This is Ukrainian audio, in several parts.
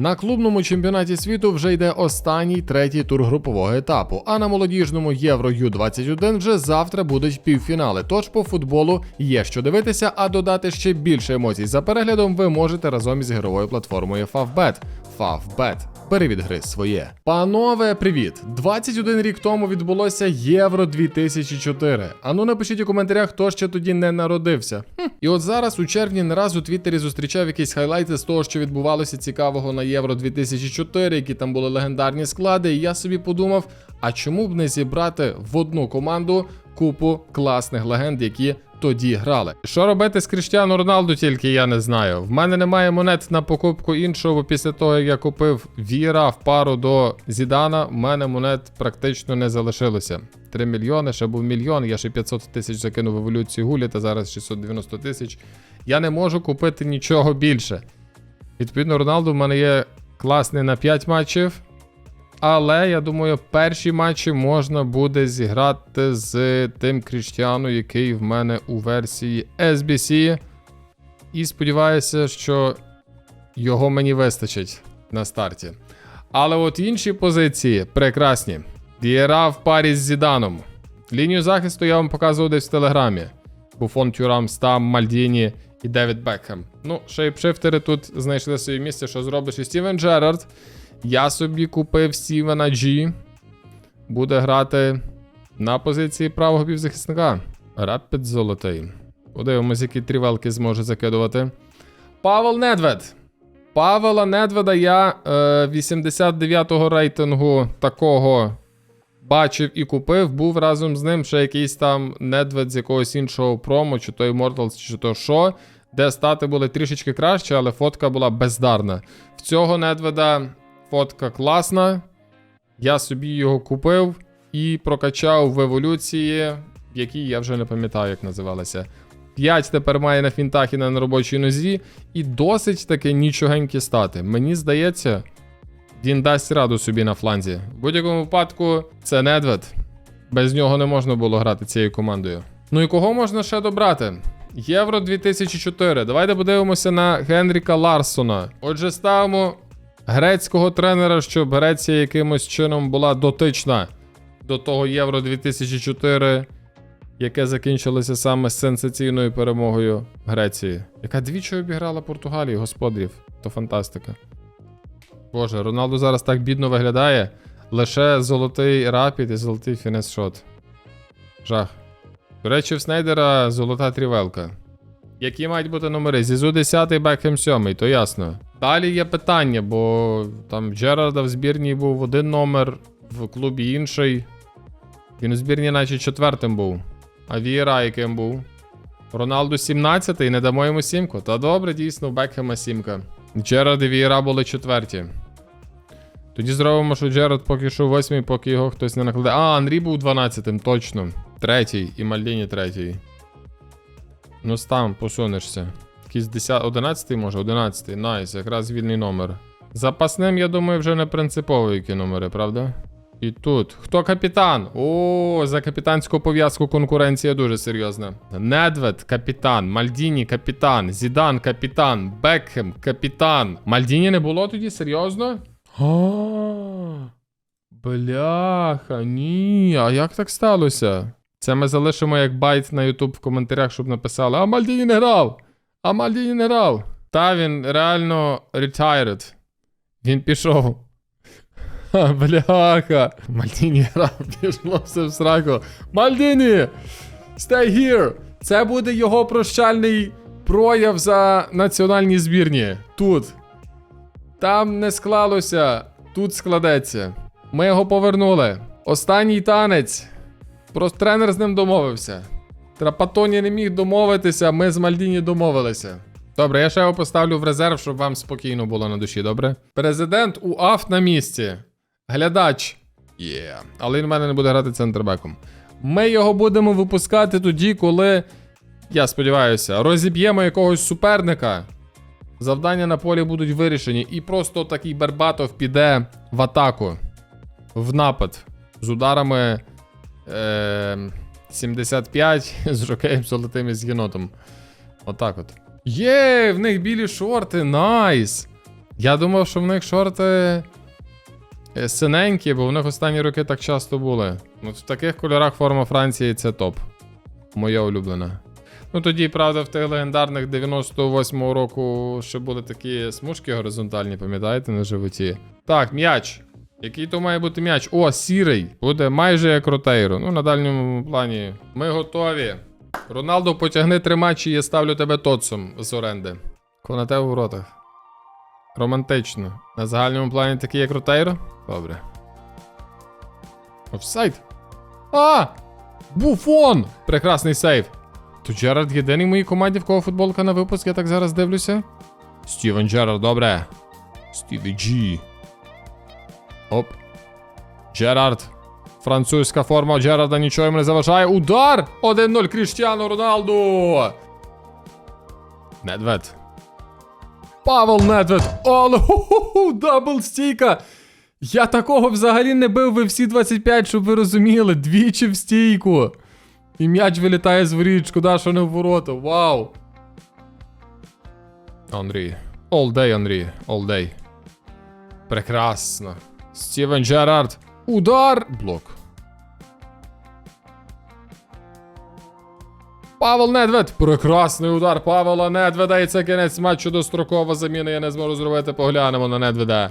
На клубному чемпіонаті світу вже йде останній третій тур групового етапу. А на молодіжному Євро Ю-21 вже завтра будуть півфінали. Тож по футболу є що дивитися, а додати ще більше емоцій за переглядом ви можете разом із ігровою платформою Favbet. Favbet. Бери від гри своє. Панове, привіт! 21 рік тому відбулося Євро 2004. Ану напишіть у коментарях, хто ще тоді не народився. Хм. І от зараз у червні не раз у Твіттері зустрічав якісь хайлайти з того, що відбувалося цікавого на Євро 2004, які там були легендарні склади. І я собі подумав: а чому б не зібрати в одну команду купу класних легенд, які тоді грали. Що робити з Кріштіану Роналду, тільки я не знаю. В мене немає монет на покупку іншого, після того, як я купив Віра в пару до Зідана, в мене монет практично не залишилося. 3 мільйони, ще був мільйон, я ще 500 тисяч закинув еволюцію гулі, та зараз 690 тисяч. Я не можу купити нічого більше. Відповідно, Роналду в мене є класний на 5 матчів. Але я думаю, перші матчі можна буде зіграти з тим Кріштіану, який в мене у версії SBC. І сподіваюся, що його мені вистачить на старті. Але от інші позиції прекрасні. Вієра в парі з Зіданом. Лінію захисту я вам показував десь в телеграмі. Буфон Тюрам, Стам, Мальдіні і Девід Бекхем. Ну, шейпшифтери тут знайшли своє місце, що зробиш і Стівен Джерард. Я собі купив Стівена G. Буде грати на позиції правого півзахисника. Рапід золотий. Подивимось, які трівелки зможе закидувати. Павел Недвед. Павела Недведа я е, 89-го рейтингу такого бачив і купив. Був разом з ним ще якийсь там Недвед з якогось іншого промо, чи то Immortals, чи то що, де стати були трішечки краще, але фотка була бездарна. В цього Недведа фотка класна. Я собі його купив і прокачав в еволюції, в якій я вже не пам'ятаю, як називалася. 5 тепер має на фінтах і на неробочій нозі, і досить таки нічогенькі стати. Мені здається, він дасть раду собі на фланзі. В будь-якому випадку, це Недвед. Без нього не можна було грати цією командою. Ну і кого можна ще добрати? Євро 2004. Давайте подивимося на Генріка Ларсона. Отже, ставимо грецького тренера, щоб Греція якимось чином була дотична до того Євро 2004, яке закінчилося саме сенсаційною перемогою Греції, яка двічі обіграла Португалію, господарів. То фантастика. Боже, Роналду зараз так бідно виглядає. Лише золотий рапід і золотий фінес-шот. Жах. До речі, в Снейдера золота трівелка. Які мають бути номери? Зізу 10, Бекхем 7, то ясно. Далі є питання, бо там Джерарда в збірній був один номер, в клубі інший. Він у збірні, наче четвертим був. А Вієра яким був? Роналду 17 і не дамо йому сімку. Та добре, дійсно, Бекхема сімка. Джерард і Вієра були четверті. Тоді зробимо, що Джерард поки що восьмий, поки його хтось не накладе. А, Андрій був 12-м, точно. Третій і Мальдіні третій. Ну там посунешся. Якийсь 10, 11 може, 11 найс, якраз вільний номер. Запасним, я думаю, вже не принципово, які номери, правда? І тут. Хто капітан? О, за капітанську пов'язку конкуренція дуже серйозна. Недвед, капітан, Мальдіні, капітан, Зідан, капітан, Бекхем, капітан. Мальдіні не було тоді, серйозно? А, Бляха, ні. А як так сталося? Це ми залишимо як байт на YouTube в коментарях, щоб написали: А Мальдіні не грав! А Мальдіні не грав! Та він реально retired. Він пішов. Ха, бляха. Мальдіні грав, пішло все в сраку. Мальдіні! Stay here! Це буде його прощальний прояв за національні збірні. Тут. Там не склалося, тут складеться. Ми його повернули. Останній танець. Просто тренер з ним домовився. Трапатоні не міг домовитися, ми з Мальдіні домовилися. Добре, я ще його поставлю в резерв, щоб вам спокійно було на душі, добре? Президент у АФ на місці. Глядач. Є. Але він в мене не буде грати центрбеком. Ми його будемо випускати тоді, коли, я сподіваюся, розіб'ємо якогось суперника. Завдання на полі будуть вирішені, і просто такий Бербатов піде в атаку, в напад з ударами е, 75 з жокеєм золотим і з єнотом. Отак от. Є, в них білі шорти, найс! Я думав, що в них шорти е, синенькі, бо в них останні роки так часто були. Ну, в таких кольорах форма Франції це топ. Моя улюблена. Ну тоді, правда, в тих легендарних 98-го року ще були такі смужки горизонтальні, пам'ятаєте, на животі. Так, м'яч. Який то має бути м'яч? О, сірий. Буде майже як ротейро. Ну, на дальньому плані. Ми готові. Роналдо, потягни три матчі, я ставлю тебе тоцом з оренди. Конате у воротах. Романтично. На загальному плані такий як ротейро? Добре. Офсайд. А! Буфон! Прекрасний сейв. То Джерард єдиний в моїй команді, в кого футболка на випуск, я так зараз дивлюся. Стівен Джерард, добре. Стіві Джі. Оп. Джерард. Французька форма Джерарда нічого йому не заважає. Удар! 1-0 Кріштіану Роналду. Недвед. Павел Недвед. Але ху-ху-ху, дабл стійка. Я такого взагалі не бив ви всі 25, щоб ви розуміли. Двічі в стійку. І м'яч вилітає з воріт, шкода, що не в ворота. Вау. Андрій. All day, Андрій. All day. Прекрасно. Стівен Джерард. Удар. Блок. Павел Недвед. Прекрасний удар Павла Недведа. І це кінець матчу дострокова заміна. Я не зможу зробити. Поглянемо на Недведа.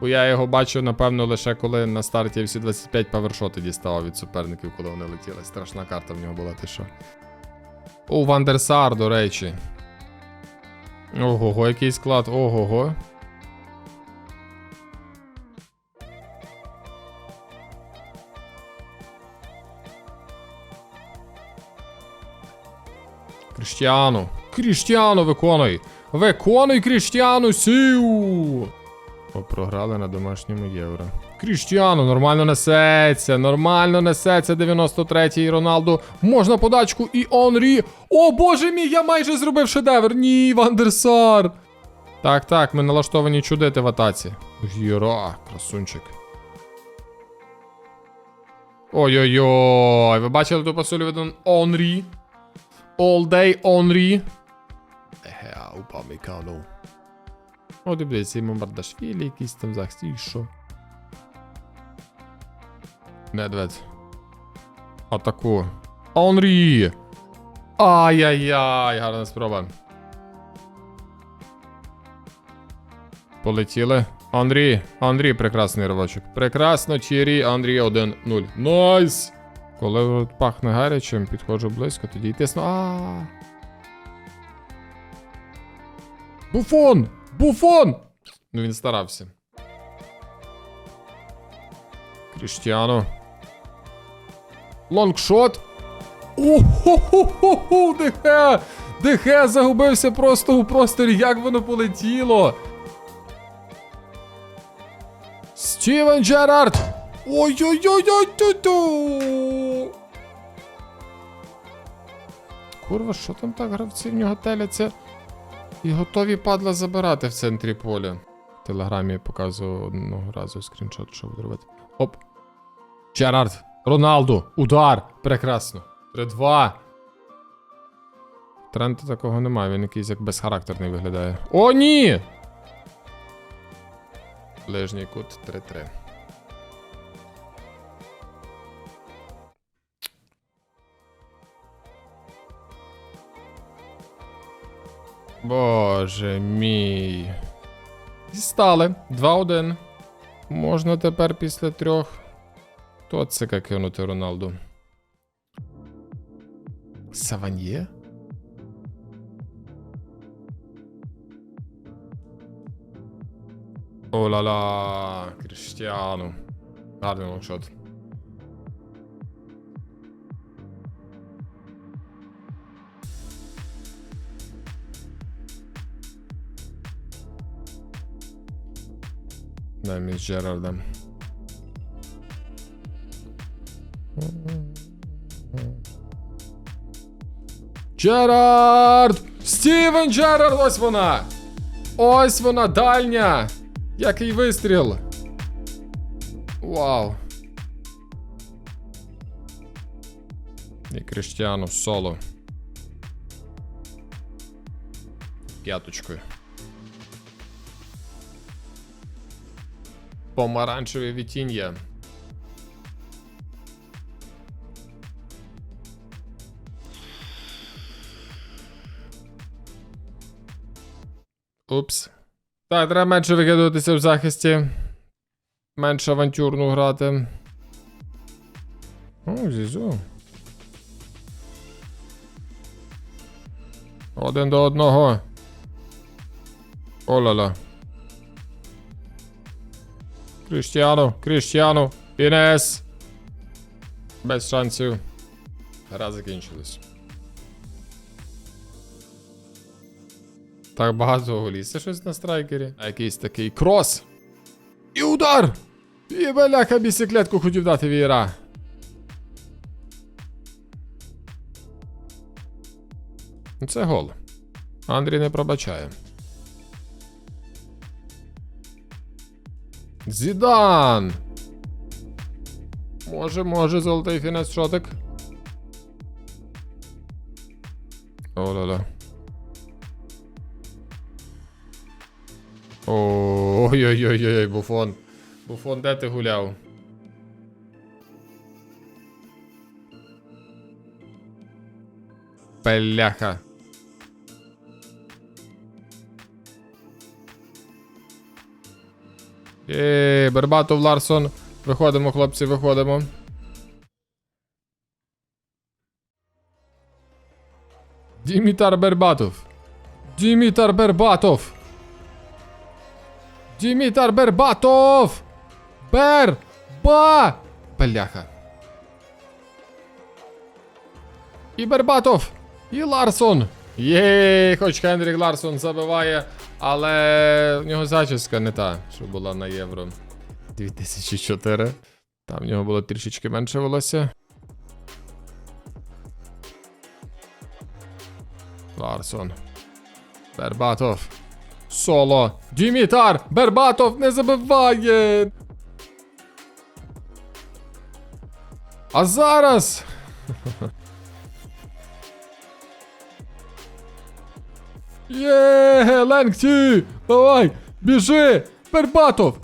Бо я його бачив, напевно, лише коли на старті всі 25 павершоти діставав від суперників, коли вони летіли. Страшна карта в нього була, ти що. О, Вандерсар, до речі. Ого, який склад, ого-го. Кріштіану. Кріштіану, виконуй! Виконуй Кріштіану сів! О, програли на домашньому євро. Кріштіану, нормально несеться, нормально несеться. 93-й Роналду. Можна подачку і Онрі. О, боже мій, я майже зробив шедевр. Ні, Вандерсар. Так, так, ми налаштовані чудити в атаці. Юра, красунчик. Ой-ой-ой, ви бачили ту пасулю від Онрі? All day Онрі. Еге, упамікану. О, дивіться, Мамбардашвілі якийсь там захист, і що? Недвед. Атаку. Онрі! Ай-яй-яй, гарна спроба. Полетіли. Андрій, Андрій, прекрасний ривочок. Прекрасно, Тірі, Андрій 1-0. Найс! Коли пахне гарячим, підходжу близько, тоді й тисну. А. Буфон! Буфон! Ну він старався. Кріштіану. Лонгшот. О-хо-хо-хо-хо! Дехе! Дехе загубився просто у просторі, як воно полетіло. Стівен Джерард! Ой-ой-ой-ой-ту-ту! Курва, що там так гравці в нього теляться? І готові падла забирати в центрі поля. В телеграмі я показував одного разу скріншот, що буду робити. Оп. Джерард. Роналду. Удар. Прекрасно. 3-2. Трента такого немає, він якийсь як безхарактерний виглядає. О, ні! Ближній кут 3-3. Боже мій. Дістали. 2-1. Можна тепер після трьох. Тоцика кинути Роналду. Саваньє? О-ла-ла, Кріштіану. Гарний лонгшот. Мені з Джерардом. Джерард! Стівен Джерард! Ось вона! Ось вона, дальня! Який вистріл! Вау! І Криштіану соло. П'яточкою. Помаранчеве відтіння. Упс. Так, треба менше викидуватися в захисті. Менше авантюрну грати. О, зізу. Один до одного. Ола-ла. Кріштіану, Кріштіану, Інес. Без шансів. Гра закінчилась. Так багато голів. Щось на страйкері. А якийсь такий крос. І удар! І беляха бісіклетку хотів дати віра. Це гол. Андрій не пробачає. Зідан! Може, може, золотий фінес шотик. О-ла-ла. Ой-ой-ой, буфон. Буфон, де ти гуляв? Пеляха. Єй, Бербатов Ларсон. Виходимо, хлопці, виходимо. Дімітар Бербатов. Дімітар Бербатов. Дімітар Бербатов! Берба! Бляха. І Бербатов! І Ларсон! Єй, хоч Хенрік Ларсон забиває, але в нього зачіска не та, що була на євро 2004. Там в нього було трішечки менше волосся. Ларсон. Бербатов. Соло. Дімітар! Бербатов не забиває! А зараз. Є, Ленгті! Давай! Біжи! Бербатов!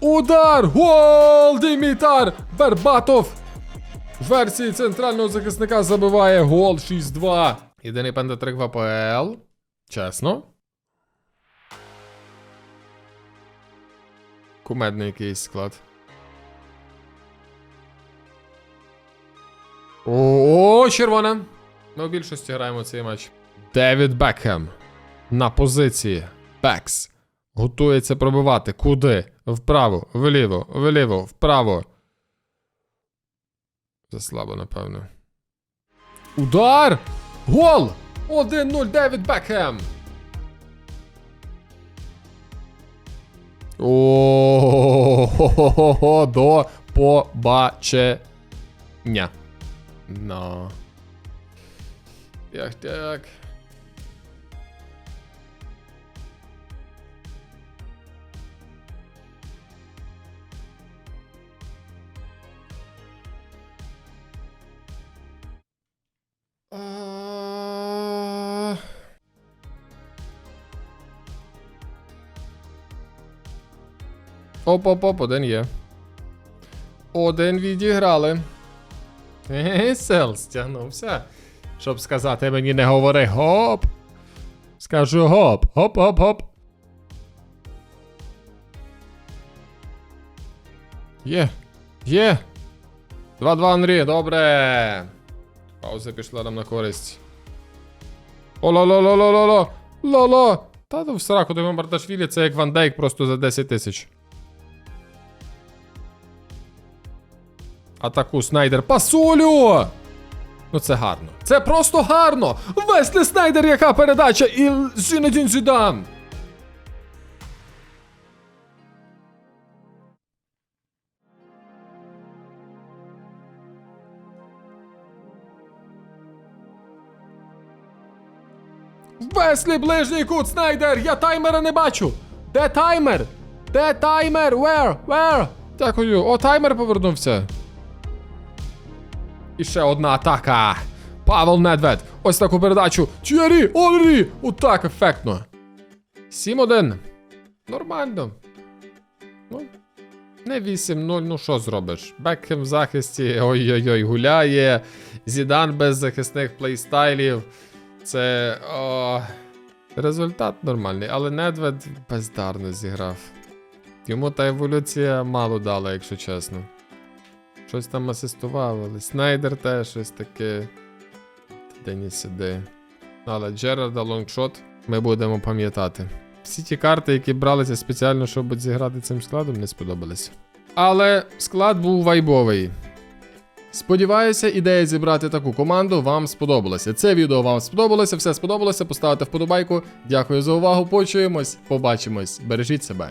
Удар! Гол! Дімітар! Бербатов! В версії центрального захисника забиває гол 6-2. Єдиний пентатрик в АПЛ. Чесно. Кумедний якийсь склад. О, червона. Ми в більшості граємо цей матч. Девід Бекхем. На позиції. Бекс. Готується пробивати. Куди? Вправо, вліво, вліво, вправо. Заслабо, напевно. Удар! Гол! 1-0 Девід Бекхем! О, до побачення. Ну. Так, так. Оп-оп-оп, один є. Один відіграли. Сел стягнувся. Щоб сказати мені не говори гоп. Скажу гоп. Гоп-гоп-гоп. Є. Є. 2-2 Андрій, добре. Пауза пішла нам на користь. О-ло-ло-ло-ло-ло-ло. Ло-ло. Та то в сраку до Барташвілі це як Ван Дейк просто за 10 тисяч. Атаку Снайдер пасулю! Ну це гарно. Це просто гарно! Веслі Снайдер, яка передача! І Зінедін Зідан! Веслі ближній кут Снайдер! Я таймера не бачу! Де таймер? Де таймер? Where? Where? Дякую. О, таймер повернувся. І ще одна атака. Павел Недвед. Ось таку передачу. Т'єрі, Олрі! Отак ефектно. 7-1. Нормально. Ну, Не 8-0, ну що зробиш? Бекхем в захисті, ой-ой-ой, гуляє. Зідан без захисних плейстайлів. Це. О, результат нормальний, але Недвед бездарно зіграв. Йому та еволюція мало дала, якщо чесно. Щось там асистував, Снайдер теж щось таке. Де не сиди. Але Джерарда лонгшот ми будемо пам'ятати. Всі ті карти, які бралися спеціально, щоб зіграти цим складом, не сподобалися. Але склад був вайбовий. Сподіваюся, ідея зібрати таку команду вам сподобалася. Це відео вам сподобалося, все сподобалося. Поставте вподобайку. Дякую за увагу. Почуємось, побачимось. Бережіть себе.